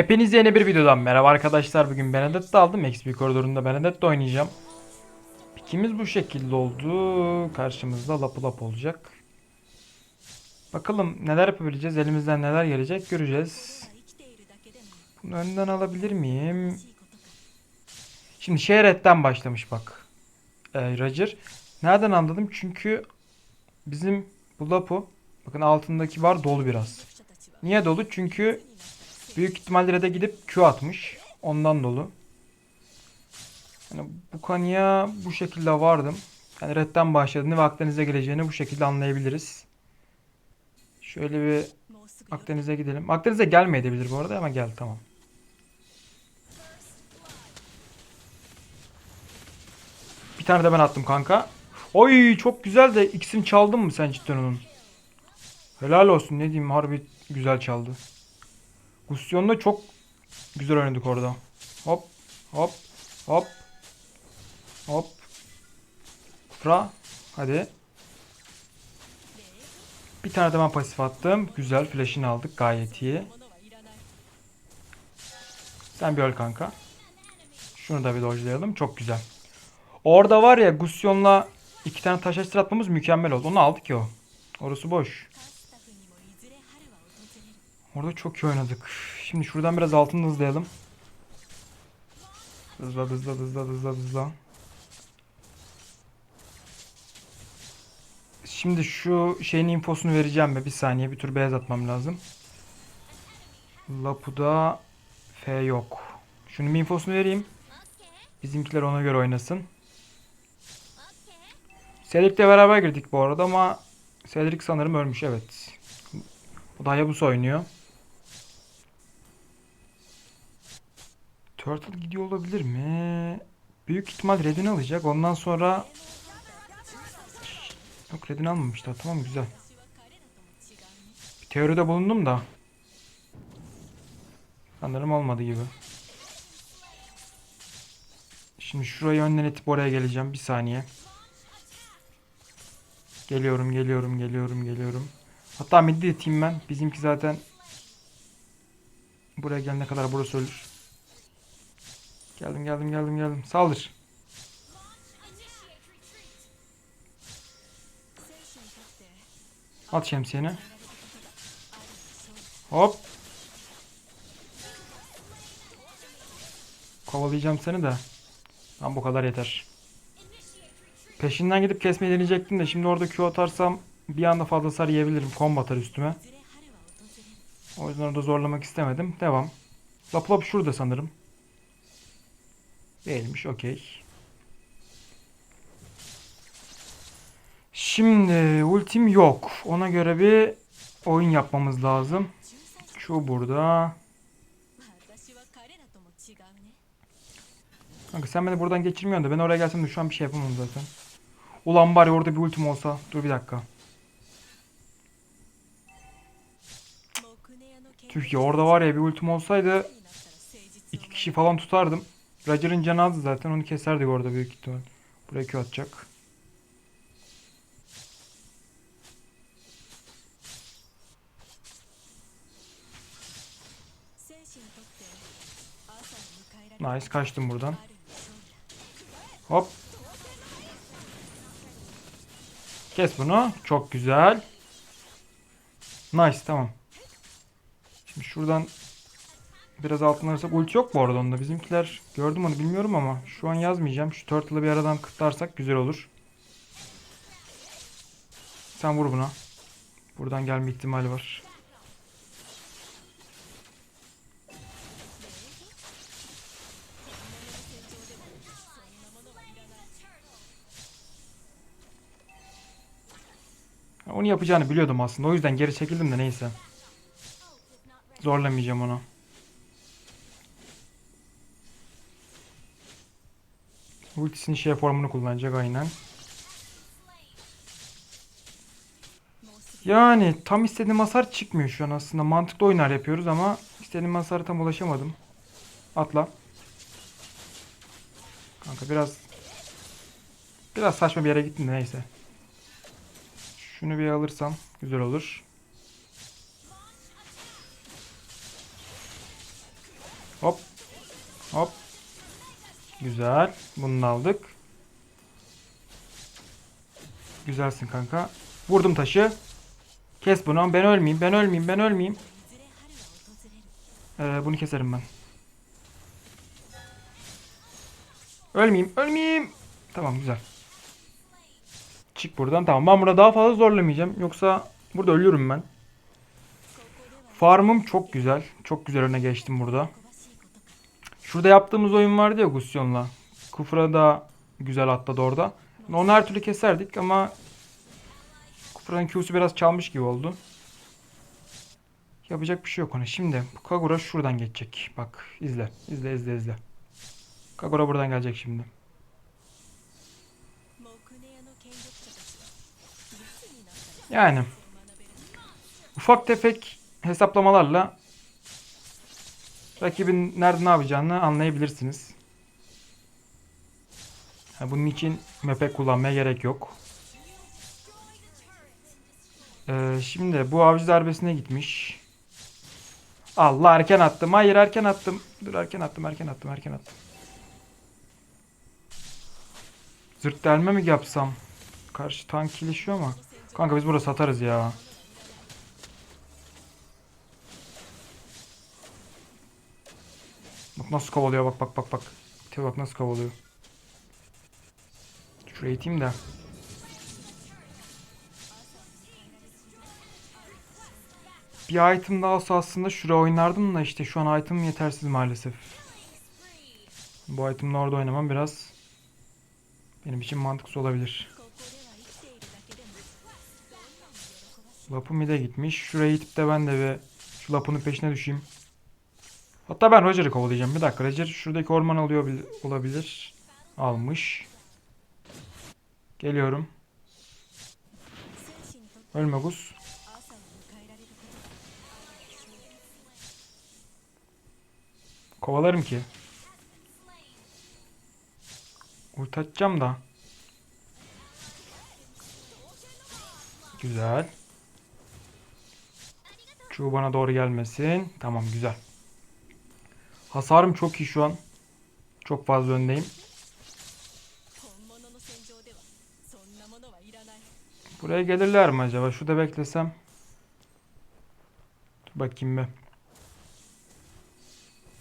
Hepinize yeni bir videodan merhaba arkadaşlar. Bugün Benedetta aldım. XP koridorunda Benedetta oynayacağım. Pikimiz bu şekilde oldu. Karşımızda lapı lap olacak. Bakalım neler yapabileceğiz. Elimizden neler gelecek göreceğiz. Bunu önden alabilir miyim? Şimdi Şehret'ten başlamış bak. Ee, Roger. Nereden anladım? Çünkü bizim bu lapu bakın altındaki var dolu biraz. Niye dolu? Çünkü Büyük ihtimalle red'e gidip Q atmış. Ondan dolu. Yani bu kanıya bu şekilde vardım. Yani red'den başladığını ve Akdeniz'e geleceğini bu şekilde anlayabiliriz. Şöyle bir Akdeniz'e gidelim. Akdeniz'e gelmeyebilir bu arada ama gel tamam. Bir tane de ben attım kanka. Oy çok güzel de ikisini çaldın mı sen cidden onun? Helal olsun ne diyeyim harbi güzel çaldı. Gustyon'da çok güzel oynadık orada. Hop hop hop hop. Kufra hadi. Bir tane de ben pasif attım. Güzel flash'ini aldık gayet iyi. Sen bir öl kanka. Şunu da bir dodge'layalım. Çok güzel. Orada var ya Gustyon'la iki tane taş atmamız mükemmel oldu. Onu aldık ya o. Orası boş. Orada çok iyi oynadık. Şimdi şuradan biraz altını hızlayalım. Hızla hızla hızla hızla hızla. Şimdi şu şeyin infosunu vereceğim be. Bir saniye bir tur beyaz atmam lazım. Lapu'da F yok. Şunun infosunu vereyim. Bizimkiler ona göre oynasın. Cedric'le beraber girdik bu arada ama Cedric sanırım ölmüş evet. O da Hayabusa oynuyor. Turtle gidiyor olabilir mi? Büyük ihtimal Red'ini alacak. Ondan sonra Yok Red'ini almamıştı. Tamam güzel. Bir teoride bulundum da. Sanırım olmadı gibi. Şimdi şurayı önden itip oraya geleceğim. Bir saniye. Geliyorum, geliyorum, geliyorum, geliyorum. Hatta midde iteyim ben. Bizimki zaten buraya gelene kadar burası ölür. Geldim geldim geldim geldim. Saldır. At şemsiyeni. Hop. Kovalayacağım seni de. Tam bu kadar yeter. Peşinden gidip kesmeyi deneyecektim de şimdi orada Q atarsam bir anda fazla hasar yiyebilirim. Combo atar üstüme. O yüzden orada zorlamak istemedim. Devam. Lap lap şurada sanırım. Değilmiş okey. Şimdi ultim yok. Ona göre bir oyun yapmamız lazım. Şu burada. Kanka sen beni buradan geçirmiyorsun da ben oraya gelsem de şu an bir şey yapamam zaten. Ulan bari orada bir ultim olsa. Dur bir dakika. Tüh orada var ya bir ultim olsaydı iki kişi falan tutardım. Roger'ın canı azdı zaten onu keserdik orada büyük ihtimal. Buraya Q atacak. Nice kaçtım buradan. Hop. Kes bunu. Çok güzel. Nice tamam. Şimdi şuradan biraz altına alırsak ulti yok bu arada onda. Bizimkiler gördüm onu bilmiyorum ama şu an yazmayacağım. Şu turtle'ı bir aradan kıtlarsak güzel olur. Sen vur buna. Buradan gelme ihtimali var. Onu yapacağını biliyordum aslında. O yüzden geri çekildim de neyse. Zorlamayacağım onu. Ultisinin şey formunu kullanacak aynen. Yani tam istediğim hasar çıkmıyor şu an aslında. Mantıklı oyunlar yapıyoruz ama istediğim hasara tam ulaşamadım. Atla. Kanka biraz biraz saçma bir yere gittin de neyse. Şunu bir alırsam güzel olur. Hop. Hop. Güzel. Bunu aldık. Güzelsin kanka. Vurdum taşı. Kes bunu. Ben ölmeyeyim. Ben ölmeyeyim. Ben ölmeyeyim. Ee, bunu keserim ben. Ölmeyeyim. Ölmeyeyim. Tamam güzel. Çık buradan. Tamam ben burada daha fazla zorlamayacağım. Yoksa burada ölürüm ben. Farmım çok güzel. Çok güzel öne geçtim burada. Şurada yaptığımız oyun vardı ya Gusyon'la. Kufra da güzel atladı orada. Onu her türlü keserdik ama Kufra'nın Q'su biraz çalmış gibi oldu. Yapacak bir şey yok ona. Şimdi Kagura şuradan geçecek. Bak izle. izle izle izle. Kagura buradan gelecek şimdi. Yani ufak tefek hesaplamalarla rakibin nerede ne yapacağını anlayabilirsiniz. Bunun için map'e kullanmaya gerek yok. Ee, şimdi bu avcı darbesine gitmiş. Allah erken attım. Hayır erken attım. Dur erken attım erken attım erken attım. Zırt delme mi yapsam? Karşı tank ilişiyor ama. Kanka biz burada satarız ya. Bak nasıl kovalıyor bak bak bak bak. Teo bak nasıl kovalıyor. Şuraya iteyim de. Bir item daha olsa aslında şuraya oynardım da işte şu an item yetersiz maalesef. Bu itemle orada oynamam biraz benim için mantıksız olabilir. Lapı mide gitmiş. Şuraya itip de ben de ve şu lapının peşine düşeyim. Hatta ben Roger'ı kovalayacağım. Bir dakika Roger şuradaki orman alıyor olabilir. Almış. Geliyorum. Ölme Gus. Kovalarım ki. Kurtaracağım da. Güzel. Çuğu bana doğru gelmesin. Tamam güzel. Hasarım çok iyi şu an. Çok fazla öndeyim. Buraya gelirler mi acaba? Şurada beklesem. Dur bakayım be.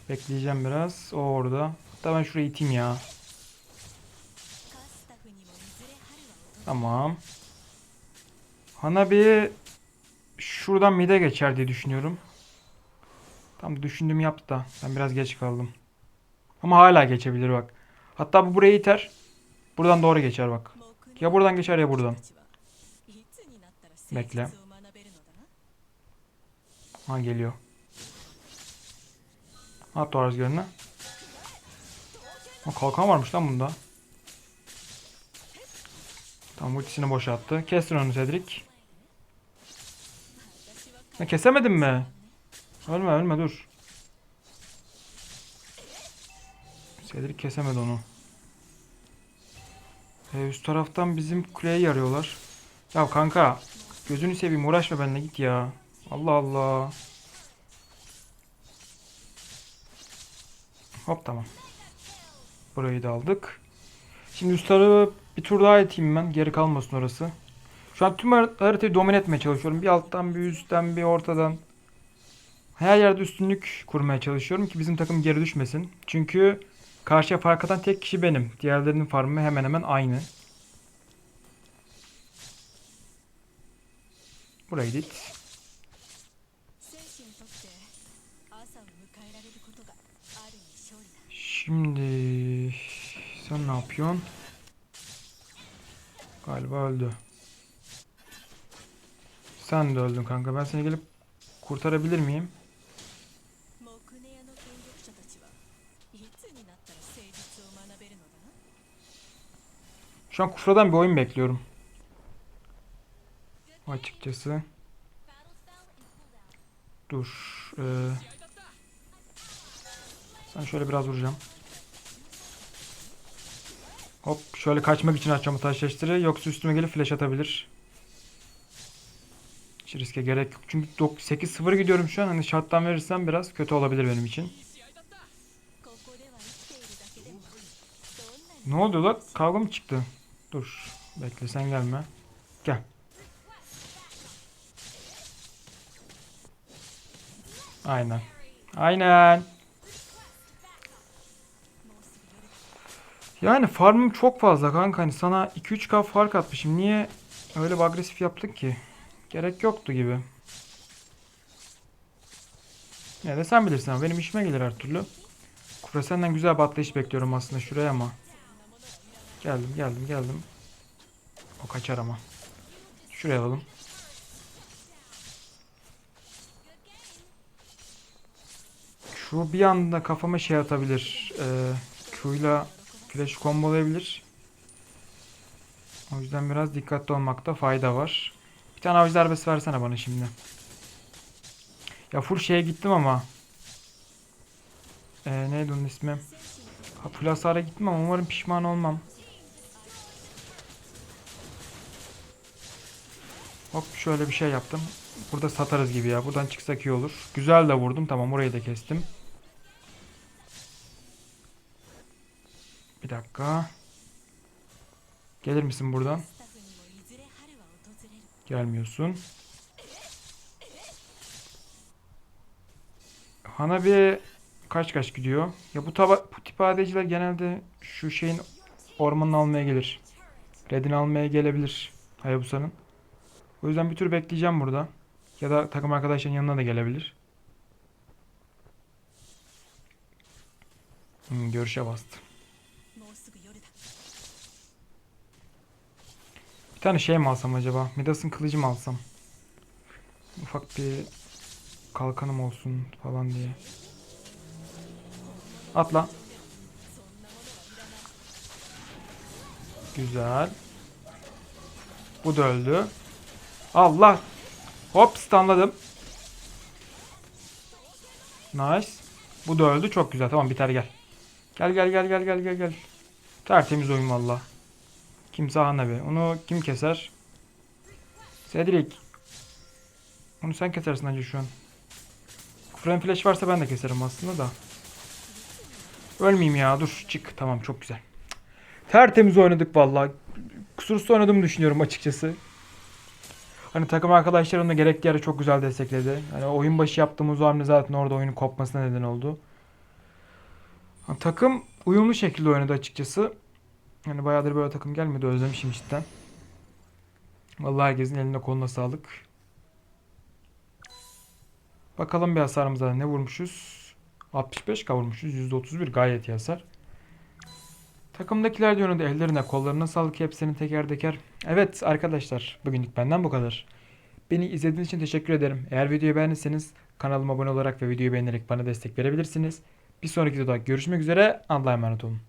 Bekleyeceğim biraz. O orada. Hatta ben şuraya iteyim ya. Tamam. Hanabi şuradan mide geçer diye düşünüyorum. Tam düşündüğümü yaptı da. Ben biraz geç kaldım. Ama hala geçebilir bak. Hatta bu buraya iter. Buradan doğru geçer bak. Ya buradan geçer ya buradan. Bekle. Ha geliyor. At o rüzgarını. Ha kalkan varmış lan bunda. Tamam ultisini boşalttı. Kestin onu Cedric. Ha, kesemedin mi? Ölme ölme dur. Cedric kesemedi onu. Ee, üst taraftan bizim kuleye yarıyorlar. Ya kanka gözünü seveyim uğraşma benimle git ya. Allah Allah. Hop tamam. Burayı da aldık. Şimdi üst tarafı bir tur daha eteyim ben. Geri kalmasın orası. Şu an tüm har- haritayı domine etmeye çalışıyorum. Bir alttan, bir üstten, bir ortadan. Her yerde üstünlük kurmaya çalışıyorum ki bizim takım geri düşmesin. Çünkü karşıya fark atan tek kişi benim. Diğerlerinin farmı hemen hemen aynı. Buraya git. Şimdi sen ne yapıyorsun? Galiba öldü. Sen de öldün kanka. Ben seni gelip kurtarabilir miyim? Şu an Kufra'dan bir oyun bekliyorum. Açıkçası. Dur. Ee, sen şöyle biraz vuracağım. Hop şöyle kaçmak için atacağım bu taşleştiri. Yoksa üstüme gelip flash atabilir. Hiç riske gerek yok. Çünkü 8-0 gidiyorum şu an. Hani şarttan verirsem biraz kötü olabilir benim için. Ne oldu lan? Kavga mı çıktı? Dur. Bekle sen gelme. Gel. Aynen. Aynen. Yani farmım çok fazla kanka. Hani sana 2-3k fark atmışım. Niye öyle bir agresif yaptık ki? Gerek yoktu gibi. Ya da sen bilirsin benim işime gelir her türlü. Kufra senden güzel bir atlayış bekliyorum aslında şuraya ama. Geldim geldim geldim. O kaçar ama. Şuraya alalım. Şu bir anda kafama şey atabilir. Ee, Q'yla flash kombolayabilir. O yüzden biraz dikkatli olmakta fayda var. Bir tane avuç darbesi versene bana şimdi. Ya full şeye gittim ama. Ee, neydi onun ismi? Ha, full hasara gittim ama umarım pişman olmam. Hop şöyle bir şey yaptım. Burada satarız gibi ya. Buradan çıksak iyi olur. Güzel de vurdum. Tamam orayı da kestim. Bir dakika. Gelir misin buradan? Gelmiyorsun. Hanabi kaç kaç gidiyor. Ya bu, taba bu tip adeciler genelde şu şeyin ormanını almaya gelir. Red'ini almaya gelebilir. Hayabusa'nın. O yüzden bir tür bekleyeceğim burada. Ya da takım arkadaşların yanına da gelebilir. Hmm, görüşe bastı. Bir tane şey mi alsam acaba? Midas'ın kılıcı mı alsam? Ufak bir kalkanım olsun falan diye. Atla. Güzel. Bu da öldü. Allah. Hop stunladım. Nice. Bu da öldü. Çok güzel. Tamam biter gel. Gel gel gel gel gel gel gel. Tertemiz oyun valla. Kimse Hanabi. Onu kim keser? Cedric. Onu sen kesersin bence şu an. Frame flash varsa ben de keserim aslında da. Ölmeyeyim ya. Dur çık. Tamam çok güzel. Tertemiz oynadık vallahi. Kusursuz oynadığımı düşünüyorum açıkçası. Hani takım arkadaşlarım da gerekli yere çok güzel destekledi. Hani oyun başı yaptığımız o hamle zaten orada oyunun kopmasına neden oldu. Hani takım uyumlu şekilde oynadı açıkçası. Yani bayağıdır böyle takım gelmedi. Özlemişim cidden. Vallahi herkesin eline koluna sağlık. Bakalım bir hasarımıza ne vurmuşuz? 65 kavurmuşuz. %31 gayet iyi hasar. Takımdakiler de yönünde ellerine kollarına sağlık hepsini teker teker. Evet arkadaşlar bugünlük benden bu kadar. Beni izlediğiniz için teşekkür ederim. Eğer videoyu beğendiyseniz kanalıma abone olarak ve videoyu beğenerek bana destek verebilirsiniz. Bir sonraki videoda görüşmek üzere. Allah'a emanet olun.